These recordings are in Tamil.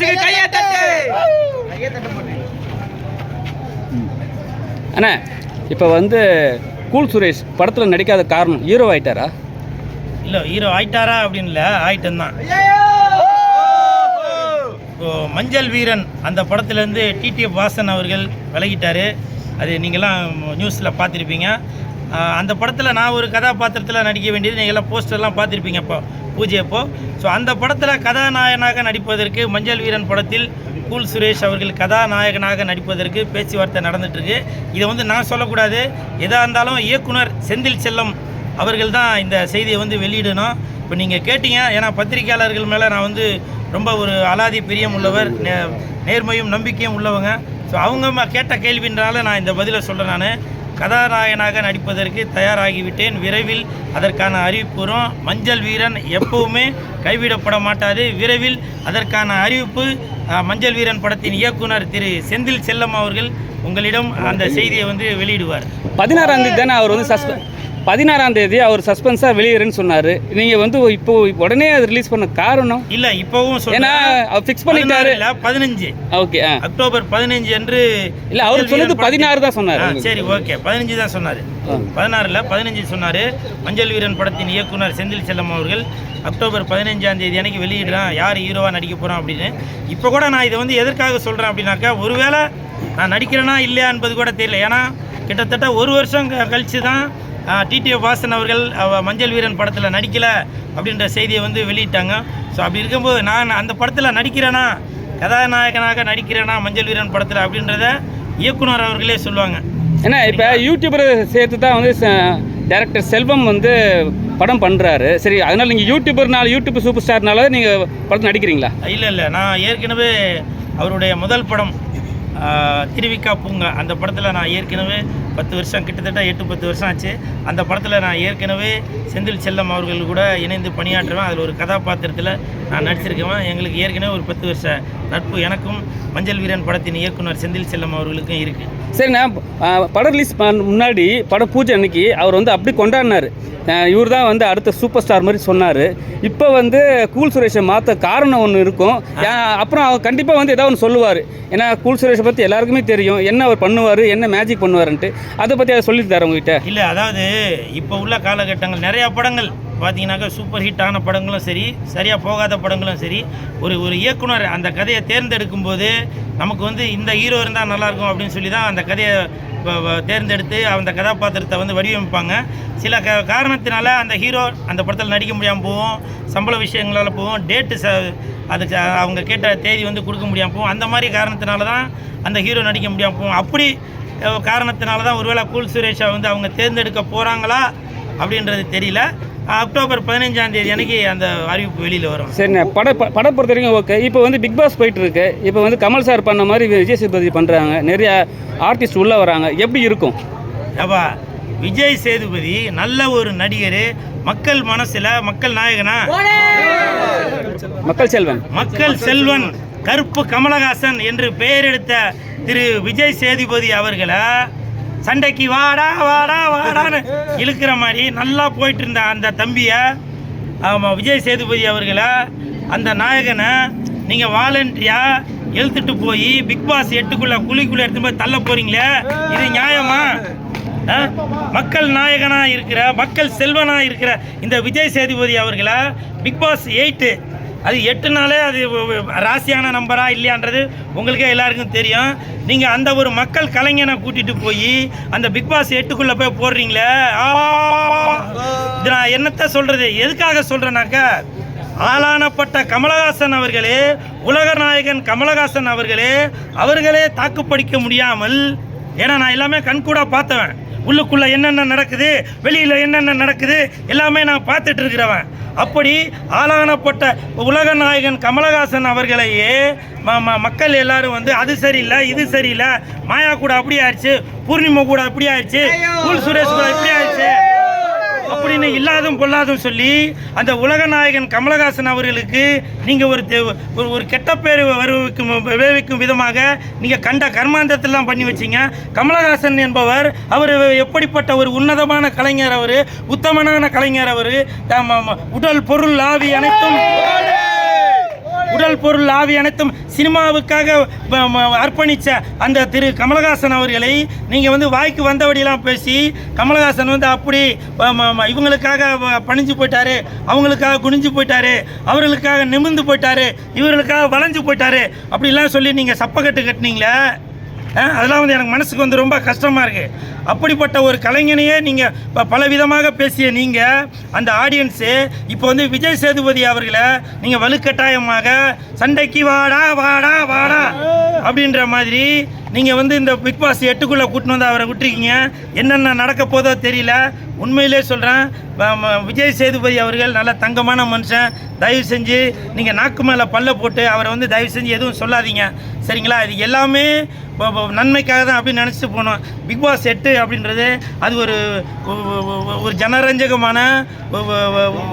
சுரேஷுக்கு கையை தட்டு. அண்ணா இப்போ வந்து கூல் சுரேஷ் படத்தில் நடிக்காத காரணம் ஹீரோ ஆயிட்டாரா? இல்லை ஹீரோ ஆயிட்டாரா அப்படின்னு இல்லை ஆயிட்டன் தான். இப்போ மஞ்சள் வீரன் அந்த படத்துலேருந்து டிடிஎஃப் வாசன் அவர்கள் விலகிட்டார். அது நீங்களாம் நியூஸில் பார்த்துருப்பீங்க. அந்த படத்தில் நான் ஒரு கதாபாத்திரத்தில் நடிக்க வேண்டியது நீங்கள் எல்லாம் போஸ்டர்லாம் பார்த்துருப்பீங்க இப்போ பூஜை அப்போ. ஸோ அந்த படத்தில் கதாநாயகனாக நடிப்பதற்கு மஞ்சள் வீரன் படத்தில் கூல் சுரேஷ் அவர்கள் கதாநாயகனாக நடிப்பதற்கு பேச்சுவார்த்தை நடந்துகிட்ருக்கு இதை வந்து நான் சொல்லக்கூடாது. எதாக இருந்தாலும் இயக்குனர் செந்தில் செல்லம் அவர்கள் தான் இந்த செய்தியை வந்து வெளியிடணும். இப்போ நீங்கள் கேட்டீங்க ஏன்னா பத்திரிக்கையாளர்கள் மேலே நான் வந்து ரொம்ப ஒரு அலாதி பிரியம் உள்ளவர் நே நேர்மையும் நம்பிக்கையும் உள்ளவங்க. ஸோ அவங்க கேட்ட கேள்வின்றால நான் இந்த பதிலை சொல்கிறேன் நான். கதாநாயகனாக நடிப்பதற்கு தயாராகிவிட்டேன். விரைவில் அதற்கான அறிவிப்பு வரும் மஞ்சள் வீரன் எப்பவுமே கைவிடப்பட மாட்டாது. விரைவில் அதற்கான அறிவிப்பு மஞ்சள் வீரன் படத்தின் இயக்குனர் திரு செந்தில் செல்லம் அவர்கள் உங்களிடம் அந்த செய்தியை வந்து வெளியிடுவார். பதினாறாம் தேதி தானே அவர் வந்து சஸ்பெ பதினாறாம் தேதி அவர் சஸ்பென்ஸாக வெளியேறுன்னு சொன்னார். நீங்கள் வந்து இப்போ உடனே அது ரிலீஸ் பண்ண காரணம்? இல்ல இப்பவும் ஏன்னா அவர் ஃபிக்ஸ் பண்ணிட்டாரு. பதினஞ்சு. ஓகே அக்டோபர் பதினஞ்சு அன்று இல்ல, அவர் சொன்னது 16 தான் சொன்னாரு. சரி ஓகே. பதினஞ்சு தான் சொன்னாரு. பதினாறுல பதினஞ்சு சொன்னாரு. மஞ்சள் வீரன் படத்தின் இயக்குனர் செந்தில் செல்லம் அவர்கள் அக்டோபர் பதினஞ்சாம் தேதி அன்னைக்கு வெளியிடுறான். யார் ஹீரோவா நடிக்க போறான் அப்படின்னு. இப்போ கூட நான் இதை வந்து எதற்காக சொல்றேன் அப்படின்னாக்கா ஒருவேளை நான் நடிக்கிறேனா இல்லையா என்பது கூட தெரியல. ஏன்னா கிட்டத்தட்ட ஒரு வருஷம் கழிச்சு தான் டிடிஎஃப் வாசன் அவர்கள் அவ மஞ்சள் வீரன் படத்தில் நடிக்கலை அப்படின்ற செய்தியை வந்து வெளியிட்டாங்க. ஸோ அப்படி இருக்கும்போது நான் அந்த படத்தில் நடிக்கிறேனா? கதாநாயகனாக நடிக்கிறேனா மஞ்சள் வீரன் படத்தில் அப்படின்றத இயக்குனர் அவர்களே சொல்லுவாங்க. ஏன்னா இப்போ யூடியூபர் சேர்த்து தான் வந்து டேரக்டர் செல்வம் வந்து படம் பண்ணுறாரு சரி அதனால் நீங்கள் யூடியூபர்னால யூடியூப் சூப்பர் ஸ்டார்னால நீங்கள் படத்தில் நடிக்கிறீங்களா? இல்லை இல்லை. நான் ஏற்கனவே அவருடைய முதல் படம் திருவிக்கா பூங்கா அந்த படத்தில் நான் ஏற்கனவே பத்து வருஷம் கிட்டத்தட்ட எட்டு பத்து வருஷம் ஆச்சு. அந்த படத்தில் நான் ஏற்கனவே செந்தில் செல்லம் அவர்கள் கூட இணைந்து பணியாற்றுவேன். அதில் ஒரு கதாபாத்திரத்தில் நான் நடிச்சிருக்கேன். எங்களுக்கு ஏற்கனவே ஒரு பத்து வருஷ நட்பு. எனக்கும் மஞ்சள் வீரன் படத்தின் இயக்குனர் செந்தில் செல்லம் அவர்களுக்கும் இருக்குது சரிண்ணா படம் ரிலீஸ் முன்னாடி படம் பூஜை அன்னைக்கு அவர் வந்து அப்படி கொண்டாடினார். இவர் தான் வந்து அடுத்த சூப்பர் ஸ்டார் மாதிரி சொன்னார். இப்போ வந்து கூல் சுரேஷை மாற்ற காரணம் ஒன்று இருக்கும். அப்புறம் அவர் கண்டிப்பாக வந்து ஏதாவது ஒன்று சொல்லுவார். ஏன்னா கூல் சுரேஷை பற்றி எல்லாருக்குமே தெரியும். என்ன அவர் பண்ணுவார்? என்ன மேஜிக் பண்ணுவாருன்ட்டு. அதை பற்றி அதை சொல்லி தரேன் உங்ககிட்ட. இல்லை அதாவது இப்போ உள்ள காலகட்டங்கள் நிறையா படங்கள் பார்த்தீங்கன்னாக்கா சூப்பர் ஹிட் ஆன படங்களும் சரி சரியாக போகாத படங்களும் சரி ஒரு ஒரு இயக்குனர் அந்த கதையை தேர்ந்தெடுக்கும் போது நமக்கு வந்து இந்த ஹீரோ இருந்தால் நல்லாயிருக்கும் அப்படின்னு சொல்லி தான் அந்த கதையை தேர்ந்தெடுத்து அந்த கதாபாத்திரத்தை வந்து வடிவமைப்பாங்க. சில க காரணத்தினால அந்த ஹீரோ அந்த படத்தில் நடிக்க முடியாமல் போகும் சம்பள விஷயங்களால் போகும் டேட்டு ச அதுக்கு அவங்க கேட்ட தேதி வந்து கொடுக்க முடியாமல் போகும் அந்த மாதிரி காரணத்தினால தான் அந்த ஹீரோ நடிக்க முடியாமல் போகும். அப்படி காரணத்தினால தான் ஒருவேளை கூல் சுரேஷை வந்து அவங்க தேர்ந்தெடுக்க போகிறாங்களா அப்படின்றது தெரியல. அக்டோபர் பதினஞ்சாம் தேதி அன்னைக்கு அந்த அறிவிப்பு வெளியில் வரும். சரிண்ணே பட படம் பொறுத்த வரைக்கும் ஓகே இப்போ வந்து பிக் பாஸ் போயிட்டு இருக்கு இப்போ வந்து கமல் சார் பண்ண மாதிரி விஜய் சேதுபதி பண்ணுறாங்க நிறைய ஆர்டிஸ்ட் உள்ளே வராங்க. எப்படி இருக்கும்? அப்பா விஜய் சேதுபதி நல்ல ஒரு நடிகர். மக்கள் மனசில் மக்கள் நாயகனா? மக்கள் செல்வன். மக்கள் செல்வன். கருப்பு கமலஹாசன் என்று பெயர் எடுத்த திரு விஜய் சேதுபதி அவர்களை சண்டைக்கு வாடா வாடா வாடான்னு இழுக்கிற மாதிரி நல்லா போயிட்டு இருந்த அந்த தம்பியை ஆமாம் விஜய் சேதுபதி அவர்களை அந்த நாயகனை நீங்கள் வாலண்டியாக இழுத்துட்டு போய் பிக் பாஸ் குழிக்குள்ளே குழிக்குள்ள எடுத்து போய் தள்ள போகிறீங்களே இது நியாயமா? மக்கள் நாயகனாக இருக்கிற மக்கள் செல்வனாக இருக்கிற இந்த விஜய் சேதுபதி அவர்களை பிக் பாஸ் எயிட்டு அது எட்டுனாலே அது ராசியான நம்பரா இல்லையான்றது உங்களுக்கே எல்லாருக்கும் தெரியும். நீங்கள் அந்த ஒரு மக்கள் கலைஞனை கூட்டிகிட்டு போய் அந்த பிக் பாஸ் எட்டுக்குள்ளே போய் போடுறீங்களே? ஆ! இது நான் என்னத்த சொல்கிறது எதுக்காக சொல்கிறேனாக்க ஆளானப்பட்ட கமலஹாசன் அவர்களே உலக நாயகன் கமலஹாசன் அவர்களே அவர்களே தாக்குப்பிடிக்க முடியாமல் ஏன்னா நான் எல்லாமே கண்கூடாக பார்த்தவன். உள்ளுக்குள்ள என்னென்ன நடக்குது வெளியில என்னென்ன நடக்குது எல்லாமே நான் பார்த்துட்டு இருக்கிறவன். அப்படி ஆளானப்பட்ட உலக நாயகன் கமலஹாசன் அவர்களையே மக்கள் எல்லாரும் வந்து அது சரியில்லை இது சரியில்லை. மாயா கூட அப்படி ஆயிடுச்சு பூர்ணிமா கூட அப்படி ஆயிடுச்சு கூல் சுரேஷ் கூட இப்படி ஆயிடுச்சு. அப்படின்னு இல்லாதும் பொல்லாதும் சொல்லி அந்த உலக நாயகன் கமலஹாசன் அவர்களுக்கு நீங்கள் ஒரு ஒரு ஒரு கெட்ட பேர் வருவிக்கும் விளைவிக்கும் விதமாக நீங்கள் கண்ட கர்மாந்தத்தெல்லாம் பண்ணி வச்சீங்க. கமலஹாசன் என்பவர் அவர் எப்படிப்பட்ட ஒரு உன்னதமான கலைஞர் அவர் உத்தமனான கலைஞர் அவர் உடல் பொருள் ஆவி அனைத்தும் உடல் பொருள் ஆவி அனைத்தும் சினிமாவுக்காக ம- அர்ப்பணித்த அந்த திரு கமலஹாசன் அவர்களை நீங்கள் வந்து வாய்க்கு வந்தபடியெல்லாம் பேசி கமலஹாசன் வந்து அப்படி இவங்களுக்காக பணிஞ்சு போயிட்டாரு அவங்களுக்காக குனிஞ்சு போயிட்டாரு அவர்களுக்காக நிமிர்ந்து போயிட்டாரு இவர்களுக்காக வளைஞ்சு போயிட்டாரு அப்படிலாம் சொல்லி நீங்கள் சப்பக்கட்டு கட்டினீங்களே? அதெல்லாம் வந்து எனக்கு மனசுக்கு வந்து ரொம்ப கஷ்டமாக இருக்குது அப்படிப்பட்ட ஒரு கலைஞனையே நீங்கள் இப்போ பல விதமாக பேசிய நீங்கள் அந்த ஆடியன்ஸு இப்போ வந்து விஜய் சேதுபதி அவர்களை நீங்கள் வலுக்கட்டாயமாக சண்டைக்கு வாடா வாடா வாடா அப்படின்ற மாதிரி நீங்கள் வந்து இந்த பிக் பாஸ் எட்டுக்குள்ளே கூட்டின்னு வந்து அவரை விட்டுருக்கீங்க. என்னென்ன நடக்க போதோ தெரியல. உண்மையிலே சொல்கிறேன் விஜய் சேதுபதி அவர்கள் நல்ல தங்கமான மனுஷன். தயவு செஞ்சு நீங்கள் நாக்கு மேலே பல்ல போட்டு அவரை வந்து தயவு செஞ்சு எதுவும் சொல்லாதீங்க. சரிங்களா? இது எல்லாமே நன்மைக்காக தான் அப்படின்னு நினச்சிட்டு போனோம். பிக் பாஸ் எட்டு அப்படின்றது அது ஒரு ஒரு ஜனரஞ்சகமான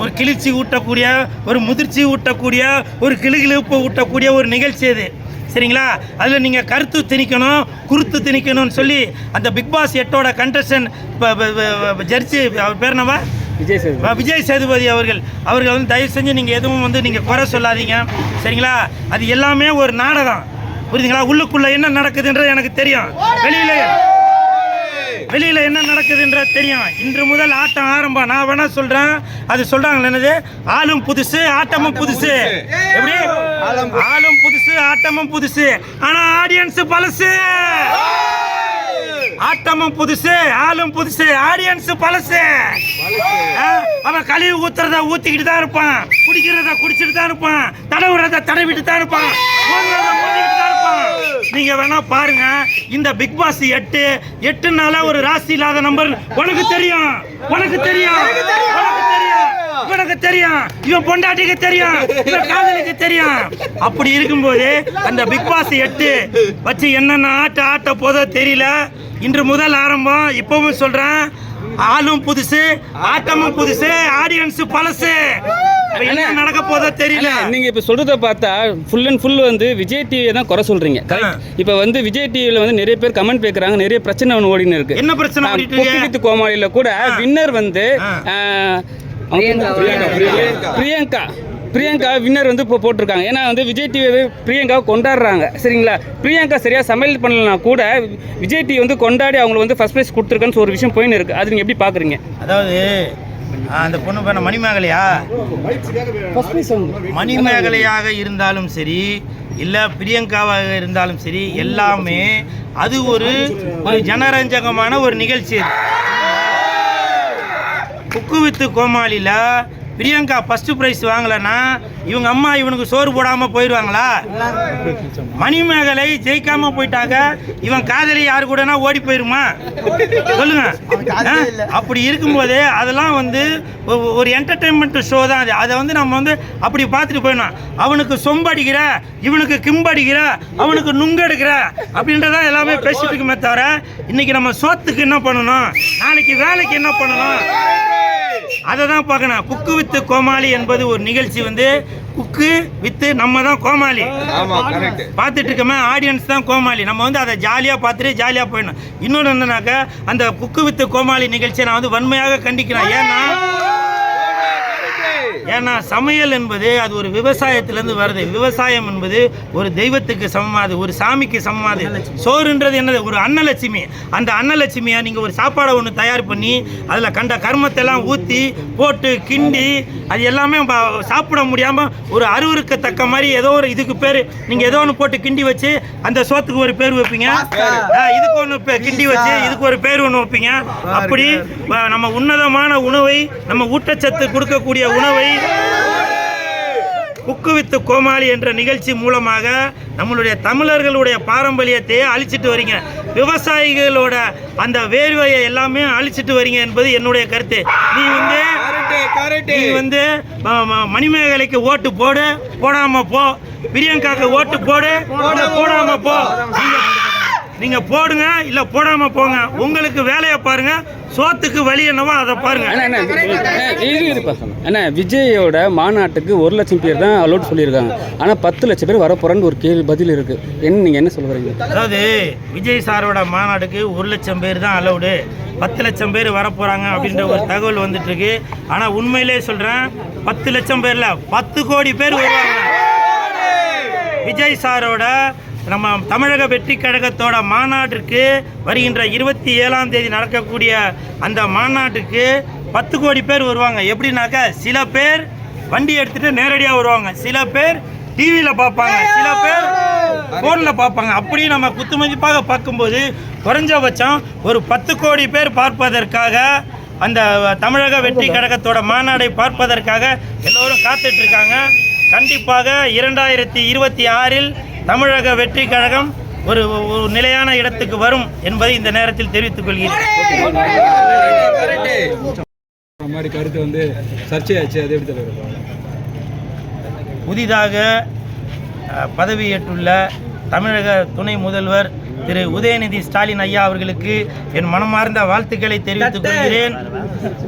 ஒரு கிழிச்சி ஊட்டக்கூடிய ஒரு முதிர்ச்சி ஊட்டக்கூடிய ஒரு கிளுகிழுப்பு ஊட்டக்கூடிய ஒரு நிகழ்ச்சி அது. சரிங்களா? அதில் நீங்கள் கருத்து திணிக்கணும் குருத்து திணிக்கணும்னு சொல்லி அந்த பிக் பாஸ் எட்டோட கண்டஸ்டன் ஜட்ஜி அவர் பேர் என்னவா? விஜய் சேது ஆ, விஜய் சேதுபதி அவர்கள். அவர்கள் வந்து தயவு செஞ்சு நீங்கள் எதுவும் வந்து நீங்கள் குறை சொல்லாதீங்க. சரிங்களா? அது எல்லாமே ஒரு நாடகம். புரியுதுங்களா? உள்ளுக்குள்ள என்ன நடக்குதுன்றது எனக்கு தெரியும். வெளியில வெளியில என்ன நடக்குதுன்றது தெரியும். இன்று முதல் ஆட்டம் ஆரம்பம். நான் வேணா சொல்றேன். அது சொல்றாங்களே என்னது? ஆளும் புதுசு ஆட்டமும் புதுசு. எப்படி? ஆளும் புதுசு. ஆட்டமும் புதுசு. ஆனா ஆடியன்ஸ் பழசு. ஆட்டமும் புதுசு ஆளும் புதுசு. ஆடியன்ஸ் பழசு. அவன் கழிவு ஊத்துறத ஊத்திக்கிட்டு தான் இருப்பான். குடிக்கிறத குடிச்சிட்டு தான் இருப்பான். தடவுறத தடவிட்டு தான் இருப்பான். இருப்பான் நீங்க வேணா பாருங்க. இந்த பிக் பாஸ் எட்டு எட்டு நாளா ஒரு ராசி இல்லாத நம்பர். உனக்கு தெரியும். உனக்கு தெரியும். உனக்கு தெரியும். இவனுக்கு தெரியும். இவன் பொண்டாட்டிக்கு தெரியும். இவன் காதலுக்கு தெரியும். அப்படி இருக்கும்போது அந்த பிக் பாஸ் எட்டு வச்சு என்னென்ன ஆட்ட ஆட்ட போதோ தெரியல. இன்று முதல் ஆரம்பம். இப்பவும் சொல்றேன். ஆளும் புதுசு ஆட்டமும் புதுசு ஆடியன்ஸ் பழசு. என்ன நடக்க போதோ தெரியல. நீங்க இப்ப சொல்றத பார்த்தா ஃபுல் அண்ட் ஃபுல் வந்து விஜய் டிவியை தான் குறை சொல்றீங்க? இப்ப வந்து விஜய் டிவில வந்து நிறைய பேர் கமெண்ட் கேக்குறாங்க நிறைய பிரச்சனை ஒன்று ஓடின்னு இருக்கு. என்ன பிரச்சனை ஓடிட்டு குக்கு இருக்கு? வித் கோமாளியில கூட வின்னர் வந்து பிரியங்கா பிரியங்கா. வின்னர் வந்து இப்போ போட்டிருக்காங்க. ஏன்னா வந்து விஜய் டிவி பிரியங்காவை கொண்டாடுறாங்க. சரிங்களா? பிரியங்கா சரியா சமையல் பண்ணலனா கூட விஜய் டிவி வந்து கொண்டாடி அவங்களுக்கு வந்து ஃபர்ஸ்ட் ப்ரைஸ் கொடுத்துருக்கான்னு ஒரு விஷயம் போயின்னு இருக்கு. அது நீங்க எப்படி பாக்குறீங்க? அதாவது அந்த பொண்ணு பேர் மணிமேகலையா மணிமேகலையாக இருந்தாலும் சரி இல்லை பிரியங்காவாக இருந்தாலும் சரி எல்லாமே அது ஒரு ஒரு ஜனரஞ்சகமான ஒரு நிகழ்ச்சி. குக்கு வித்து கோமாளியில் பிரியங்கா ஃபஸ்ட்டு ப்ரைஸ் வாங்கலைன்னா இவங்க அம்மா இவனுக்கு சோறு போடாமல் போயிடுவாங்களா? மணிமேகலை ஜெயிக்காம போயிட்டாங்க. இவன் காதலி யாரு கூடனா ஓடி போயிருமா? சொல்லுங்க. ஆ? அப்படி இருக்கும்போது அதெல்லாம் வந்து ஒரு என்டர்டைன்மெண்ட் ஷோ தான் அது. அதை வந்து நம்ம வந்து அப்படி பார்த்துட்டு போயிடணும். அவனுக்கு சொம்படிக்கிற இவனுக்கு கிம்படிக்கிற அவனுக்கு நுங்கெடுக்கிற அப்படின்றதான் எல்லாமே பேசிட்டு இருக்குமே தவிர இன்னைக்கு நம்ம சோத்துக்கு என்ன பண்ணணும்? நாளைக்கு வேலைக்கு என்ன பண்ணணும்? அதை தான் பார்க்கணும். குக்கு வித்து கோமாளி என்பது ஒரு நிகழ்ச்சி வந்து குக்கு வித்து நம்ம தான் கோமாளி. பார்த்துட்டு இருக்கோமே ஆடியன்ஸ் தான் கோமாளி. நம்ம வந்து அதை ஜாலியாக பார்த்துட்டு ஜாலியாக போயிடணும். இன்னொன்று என்னன்னாக்கா அந்த குக்கு வித்து கோமாளி நிகழ்ச்சியை நான் வந்து வன்மையாக கண்டிக்கிறேன். ஏன்னா ஏன்னா சமையல் என்பது அது ஒரு விவசாயத்திலேருந்து வருது. விவசாயம் என்பது ஒரு தெய்வத்துக்கு சமமாது ஒரு சாமிக்கு சமமாது. சோறுன்றது என்னது? ஒரு அன்னலட்சுமி. அந்த அன்னலட்சுமியை நீங்கள் ஒரு சாப்பாடை ஒன்று தயார் பண்ணி அதில் கண்ட கர்மத்தை எல்லாம் ஊற்றி போட்டு கிண்டி அது எல்லாமே சாப்பிட முடியாமல் ஒரு அருவருக்கத்தக்க மாதிரி ஏதோ ஒரு இதுக்கு பேர் நீங்கள் ஏதோ ஒன்று போட்டு கிண்டி வச்சு அந்த சோத்துக்கு ஒரு பேர் வைப்பீங்க. இதுக்கு ஒன்று கிண்டி வச்சு இதுக்கு ஒரு பேர் ஒன்று வைப்பீங்க. அப்படி நம்ம உன்னதமான உணவை நம்ம ஊட்டச்சத்து கொடுக்கக்கூடிய உணவை குக்கு வித்து கோமாளி என்ற நிகழ்ச்சி மூலமாக நம்மளுடைய தமிழர்களுடைய பாரம்பரியத்தையே அழிச்சிட்டு வரீங்க. விவசாயிகளோட அந்த வேர்வையை எல்லாமே அழிச்சிட்டு வரீங்க என்பது என்னுடைய கருத்து. நீ வந்து நீ வந்து மணிமேகலைக்கு ஓட்டு போடு போடாம போ. பிரியங்காக்கு ஓட்டு போடு போடாம போ. நீங்க போடுங்க இல்ல போடாம போங்க. உங்களுக்கு வேலையை பாருங்க சோத்துக்கு வழி என்னவோ அதை பாருங்க. அண்ணா விஜயோட மாநாட்டுக்கு ஒரு லட்சம் பேர் தான் அலோட் சொல்லியிருக்காங்க. ஆனால் பத்து லட்சம் பேர் வரப்போறேன்னு ஒரு கேள்வி பதில் இருக்கு. என்ன நீங்கள் என்ன சொல்ல வரீங்க அதாவது விஜய் சாரோட மாநாடுக்கு ஒரு லட்சம் பேர் தான் அலௌடு பத்து லட்சம் பேர் வரப்போகிறாங்க அப்படின்ற ஒரு தகவல் வந்துட்டு இருக்கு ஆனால் உண்மையிலே சொல்கிறேன் பத்து லட்சம் பேரில் பத்து கோடி பேர் வருவாங்க. விஜய் சாரோட நம்ம தமிழக வெற்றி கழகத்தோட மாநாட்டிற்கு வருகின்ற இருபத்தி ஏழாம் தேதி நடக்கக்கூடிய அந்த மாநாட்டுக்கு பத்து கோடி பேர் வருவாங்க. எப்படின்னாக்கா சில பேர் வண்டி எடுத்துட்டு நேரடியாக வருவாங்க. சில பேர் டிவியில் பார்ப்பாங்க. சில பேர் ஃபோனில் பார்ப்பாங்க. அப்படி நம்ம குத்துமதிப்பாக பார்க்கும்போது குறைஞ்சபட்சம் ஒரு பத்து கோடி பேர் பார்ப்பதற்காக அந்த தமிழக வெற்றி கழகத்தோட மாநாடை பார்ப்பதற்காக எல்லோரும் காத்துட்ருக்காங்க கண்டிப்பாக இரண்டாயிரத்தி இருபத்தி ஆறில் தமிழக வெற்றி கழகம் ஒரு ஒரு நிலையான இடத்துக்கு வரும் என்பதை இந்த நேரத்தில் தெரிவித்துக் கொள்கிறேன். மாதிரி கருத்து வந்து சர்ச்சையாச்சு அது எப்படி தலைவர்? புதிதாக பதவியேற்றுள்ள தமிழக துணை முதல்வர் திரு உதயநிதி ஸ்டாலின் ஐயா அவர்களுக்கு என் மனமார்ந்த வாழ்த்துக்களை தெரிவித்துக் கொள்கிறேன்.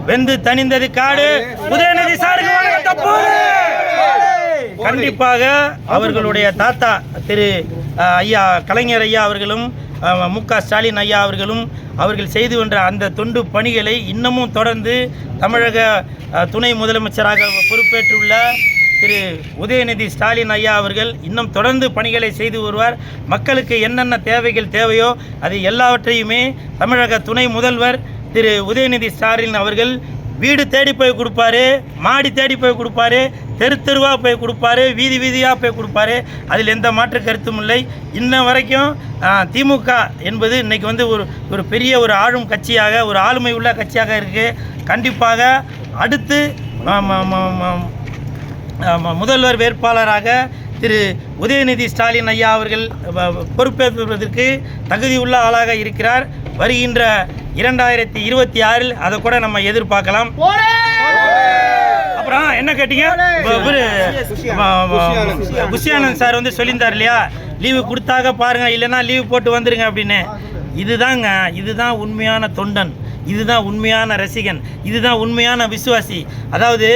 வெந்து தணிந்தது காடு. உதயநிதி சாருக்கு! கண்டிப்பாக அவர்களுடைய தாத்தா திரு ஐயா கலைஞர் ஐயா அவர்களும் மு க ஸ்டாலின் ஐயா அவர்களும் அவர்கள் செய்து வந்த அந்த தொண்டு பணிகளை இன்னமும் தொடர்ந்து தமிழக துணை முதலமைச்சராக பொறுப்பேற்றுள்ள திரு உதயநிதி ஸ்டாலின் ஐயா அவர்கள் இன்னும் தொடர்ந்து பணிகளை செய்து வருவார். மக்களுக்கு என்னென்ன தேவைகள் தேவையோ அது எல்லாவற்றையுமே தமிழக துணை முதல்வர் திரு உதயநிதி ஸ்டாலின் அவர்கள் வீடு தேடி போய் கொடுப்பாரு மாடி தேடி போய் கொடுப்பாரு தெரு தெருவாக போய் கொடுப்பாரு வீதி வீதியாக போய் கொடுப்பாரு. அதில் எந்த மாற்று கருத்தும் இல்லை. இன்ன வரைக்கும் திமுக என்பது இன்றைக்கி வந்து ஒரு ஒரு பெரிய ஒரு ஆளும் கட்சியாக ஒரு ஆளுமை உள்ள கட்சியாக இருக்குது கண்டிப்பாக அடுத்து முதல்வர் வேட்பாளராக திரு உதயநிதி ஸ்டாலின் ஐயா அவர்கள் பொறுப்பேற்பதற்கு தகுதியுள்ள ஆளாக இருக்கிறார். வருகின்ற இரண்டாயிரத்தி இருபத்தி ஆறில் அதை கூட நம்ம எதிர்பார்க்கலாம். அப்புறம் என்ன கேட்டீங்க? புஷியானந்த் சார் வந்து சொல்லியிருந்தார் இல்லையா? லீவு கொடுத்தாக பாருங்க இல்லைன்னா லீவு போட்டு வந்துருங்க அப்படின்னு. இதுதாங்க இதுதான் உண்மையான தொண்டன். இதுதான் உண்மையான ரசிகன். இதுதான் உண்மையான விசுவாசி. அதாவது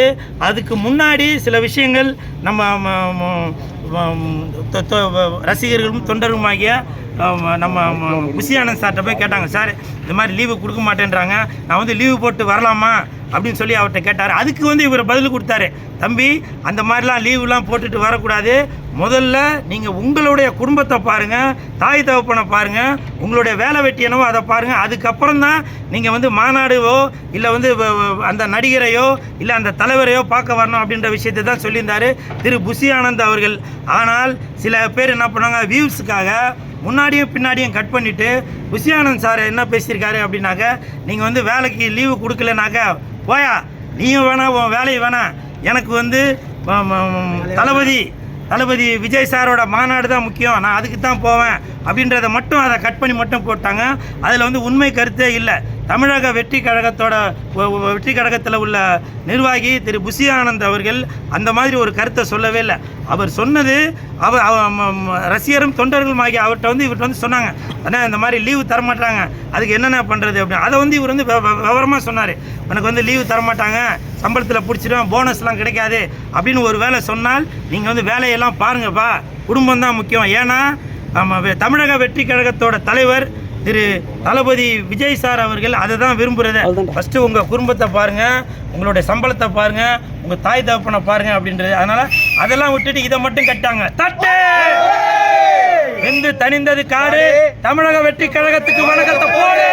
அதுக்கு முன்னாடி சில விஷயங்கள் நம்ம ரசிகர்களும் தொண்டருமாகிய அஹ், நம்ம புஷியானந்த் சார்கிட்ட போய் கேட்டாங்க சார் இந்த மாதிரி லீவு கொடுக்க மாட்டேன்றாங்க. நான் வந்து லீவு போட்டு வரலாமா? அப்படின்னு சொல்லி அவர்கிட்ட கேட்டார். அதுக்கு வந்து இவர் பதில் கொடுத்தாரு. தம்பி அந்த மாதிரிலாம் லீவுலாம் போட்டுட்டு வரக்கூடாது. முதல்ல நீங்கள் உங்களுடைய குடும்பத்தை பாருங்கள் தாய் தகப்பனை பாருங்கள் உங்களுடைய வேலை வெட்டி என்னவோ அதை பாருங்கள் அதுக்கப்புறம் தான் நீங்கள் வந்து மாநாடுவோ இல்லை வந்து வ- அந்த நடிகரையோ இல்லை அந்த தலைவரையோ பார்க்க வரணும் அப்படின்ற விஷயத்தை தான் சொல்லியிருந்தார் திரு. புஷி ஆனந்த் அவர்கள். ஆனால் சில பேர் என்ன பண்ணாங்க வியூஸுக்காக முன்னாடியும் பின்னாடியும் கட் பண்ணிவிட்டு புஷி ஆனந்த் சார் என்ன பேசியிருக்காரு அப்படின்னாக்க நீங்கள் வந்து வேலைக்கு லீவு கொடுக்கலனாக்க போயா நீயும் வேணாம் உன் வேலையும் வேணாம் எனக்கு வந்து தளபதி தளபதி விஜய் சாரோட மாநாடு தான் முக்கியம். நான் அதுக்கு தான் போவேன். அப்படின்றத மட்டும் அதை கட் பண்ணி மட்டும் போட்டாங்க. அதில் வந்து உண்மை கருத்தே இல்லை. தமிழக வெற்றி கழகத்தோட வெற்றி கழகத்தில் உள்ள நிர்வாகி திரு புஷி ஆனந்த் அவர்கள் அந்த மாதிரி ஒரு கருத்தை சொல்லவே இல்லை. அவர் சொன்னது அவர் அவ- ம- ரசிகரும் தொண்டர்களும் ஆகிய அவர்கிட்ட வந்து இவர்கிட்ட வந்து சொன்னாங்க. ஆனால் இந்த மாதிரி லீவு தரமாட்டாங்க. அதுக்கு என்னென்ன பண்ணுறது அப்படின்னு. அதை வந்து இவர் வந்து விவரமாக சொன்னார். எனக்கு வந்து லீவு தரமாட்டாங்க. சம்பளத்தில் பிடிச்சிடும் போனஸ்லாம் கிடைக்காது அப்படின்னு ஒரு வேலை சொன்னால் நீங்கள் வந்து வேலையெல்லாம் பாருங்கப்பா. குடும்பம் தான் முக்கியம். ஏன்னா நம்ம வெ- தமிழக வெற்றி கழகத்தோட தலைவர் திரு தளபதி விஜய் சார் அவர்கள் அதை தான் விரும்புறது ஃபஸ்ட்டு உங்கள் குடும்பத்தை பாருங்கள் உங்களுடைய சம்பளத்தை பாருங்கள் உங்கள் தாய் தகப்பனை பாருங்கள் அப்படின்றது. அதனால் அதெல்லாம் விட்டுட்டு இதை மட்டும் கட்டாங்க. தட்டு! வெந்து தணிந்தது காடு தமிழக வெற்றி கழகத்துக்கு வணக்கத்தை போடு!